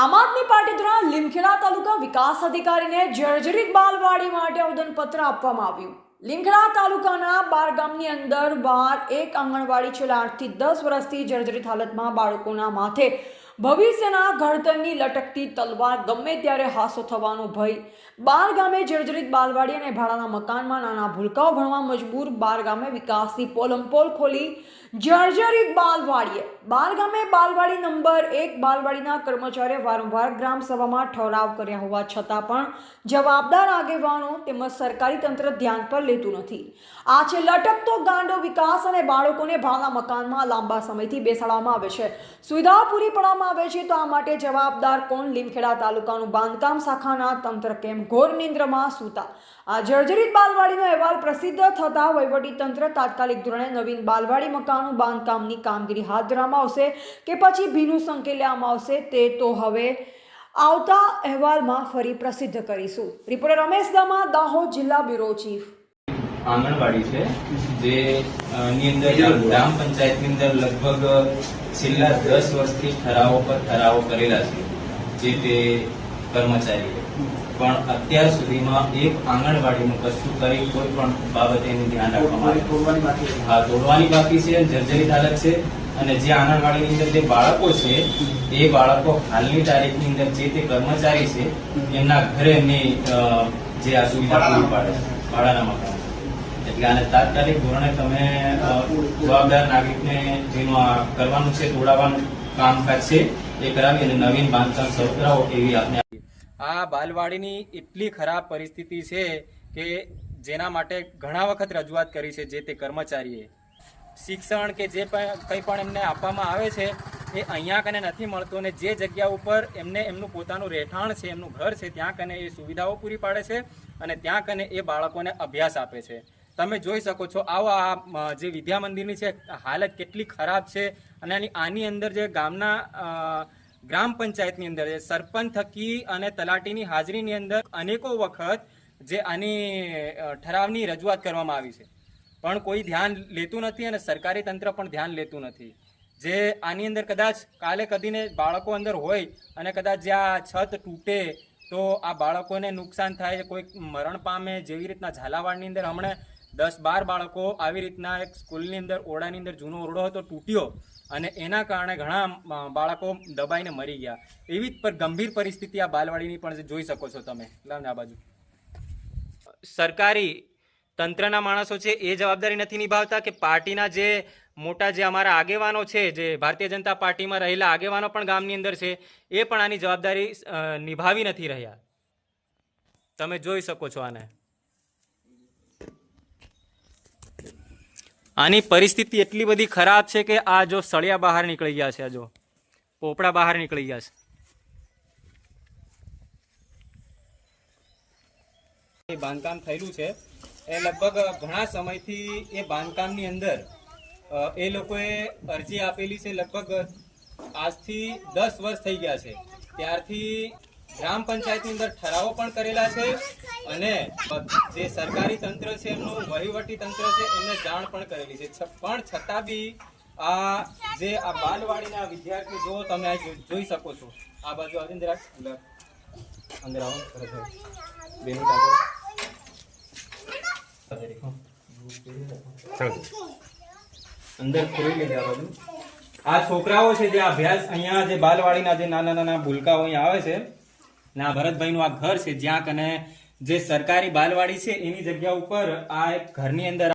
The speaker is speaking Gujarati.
આમ આદમી પાર્ટી દ્વારા લીમખેડા તાલુકા વિકાસ અધિકારીને જર્જરિત બાલવાડી માટે આવેદનપત્ર આપવામાં આવ્યું. લીમખેડા તાલુકાના બાર ગામની અંદર બાર એક આંગણવાડી છેલ્લા આઠથી દસ વર્ષથી જર્જરિત હાલતમાં બાળકોના માથે ભવિષ્યના ઘડતરની લટકતી તલવાર ગમે ત્યારે હાસો થવાનો ભય. બાર ગામે જર્જરિત બાલવાડી અને ભાડાના મકાનમાં નાના ભૂલકાઓ ભણવા મજબૂર બાર ગામે વિકાસની પોલમપોલ ખોલી જર્જરિત બાલવાડીએ. બાર ગામે બાલવાડી નંબર એક બાલવાડીના કર્મચારીએ વારંવાર ગ્રામ સભામાં ઠરાવ કર્યા હોવા છતાં પણ જવાબદાર આગેવાનો તેમજ સરકારી તંત્ર ધ્યાન પર લેતું નથી. આ છે લટકતો ગાંડો વિકાસ અને બાળકોને ભાડાના મકાનમાં લાંબા સમયથી બેસાડવામાં આવે છે. સુવિધાઓ પૂરી પાડવામાં આવે છે તો આ માટે જવાબદાર કોણ? લીમખેડા તાલુકાનું બાંધકામ શાખાના તંત્ર કેમ ઘોર નિંદ્રમાં સૂતા? આ જર્જરિત બાલવાડીનો અહેવાલ પ્રસિદ્ધ થતા તંત્ર તાત્કાલિક ધોરણે નવીન બાલવાડી મકાનનું બાંધકામની કામગીરી હાથ ધરવામાં આવશે કે પછી ભીનું સંકેલવામાં આવશે તે તો હવે આવતા અહેવાલમાં ફરી પ્રસિદ્ધ કરીશું. રિપોર્ટર રમેશ દામા, દાહોદ જિલ્લા બ્યુરો ચીફ. આંગણવાડી છે જે ની અંદર ગ્રામ પંચાયતની અંદર લગભગ છેલ્લા દસ વર્ષથી ઠરાવો પર ઠરાવો કરેલા છે જે તે કર્મચારીએ પણ અત્યાર સુધીમાં એક આંગણવાડીનું કશું કરી કોઈ પણ બાબતે એનું ધ્યાન રાખવામાં આવ્યું હા તોડવાની બાકી છે જર્જરિત હાલત છે. અને જે આંગણવાડીની અંદર જે બાળકો છે એ બાળકો હાલની તારીખની અંદર જે તે કર્મચારી છે એમના ઘરે એમની જે આ સુવિધા પૂરી પાડે છે ભાડાના મકાન. એટલે આને તાત્કાલિક ધોરણે તમે જવાબદાર નાગરિકને જેનું આ કરવાનું છે તોડાવવાનું કામકાજ છે, એ કરાવી અને નવીન બાંધકામ શરૂ કરાવો એવી આપને આ બાલવાડીની એટલી ખરાબ પરિસ્થિતિ છે કે જેના માટે ઘણા વખત રજૂઆત કરી છે જે તે કર્મચારીએ. શિક્ષણ કે જે પણ કંઈ પણ એમને આપવામાં આવે છે, એ અહીંયા કને નથી મળતું અને જે જગ્યા ઉપર એમને એમનું પોતાનું રહેઠાણ છે, એમનું ઘર છે, ત્યાં કને એ સુવિધાઓ પૂરી પાડે છે અને ત્યાં કને એ બાળકોને અભ્યાસ આપે છે. તમે જોઈ શકો છો, આવો આ જે વિદ્યા મંદિરની છે, હાલત કેટલી ખરાબ છે. અને આની આની અંદર જે ગામના ગ્રામ પંચાયતની અંદર સરપંચ થકી અને તલાટીની હાજરીની અંદર અનેકો વખત જે આની ઠરાવની રજૂઆત કરવામાં આવી છે. પણ કોઈ ધ્યાન લેતું નથી અને સરકારી તંત્ર પણ ધ્યાન લેતું નથી. જે આની અંદર કદાચ કાલે કદીને બાળકો અંદર હોય અને કદાચ જે આ છત તૂટે, તો આ બાળકોને નુકસાન થાય, કોઈ મરણ પામે જેવી રીતના ઝાલાવાડની અંદર હમણાં દસ બાર બાળકો આવી રીતના એક સ્કૂલની અંદર, ઓરડાની અંદર જૂનો ઓરડો હતો, તૂટ્યો અને એના કારણે ઘણા બાળકો દબાઈને મરી ગયા. એવી પર, ગંભીર પરિસ્થિતિ આ બાલવાડીની પણ જોઈ શકો છો તમે. લાવને આ બાજુ. સરકારી તંત્રના માણસો છે એ જવાબદારી નથી નિભાવતા કે પાર્ટીના જે મોટા જે અમારા આગેવાનો છે, જે ભારતીય જનતા પાર્ટીમાં રહેલા આગેવાનો પણ ગામની અંદર છે, એ પણ આની જવાબદારી નિભાવી નથી રહ્યા. તમે જોઈ શકો છો આને. આની પરિસ્થિતિ એટલી બધી ખરાબ છે કે આ જો સળિયા બહાર નીકળી ગયા છે જો પોપડા બહાર નીકળી ગયા છે. બાંધકામ થયેલું છે. એ લગભગ ઘણા સમયથી એ બાંધકામની અંદર એ લોકોએ અરજી આપેલી છે લગભગ આજથી દસ વર્ષ થઈ ગયા છે. ત્યારથી ગ્રામ પંચાયતની અંદર ઠરાવો પણ કરેલા છે અને જે સરકારી તંત્ર છે એમનું વહીવટી તંત્ર છે એમને જાણ પણ કરેલી છે. પણ છતાં બી આ જે આ બાલવાડીના વિદ્યાર્થીઓ જો તમે આ જોઈ શકો છો આ બાજુ આવીને અંદર અંદર આવો બેનું અંદર ખોલી લેજે આ બાજુ. આ છોકરાઓ છે જે અભ્યાસ અહીંયા જે બાલવાડીના જે નાના નાના ભૂલકાઓ અહીંયા આવે છે ને આ ભરતભાઈનું આ ઘર છે જ્યાં કને જે સરકારી બાલવાડી છે એની જગ્યા ઉપર આ એક ઘરની અંદર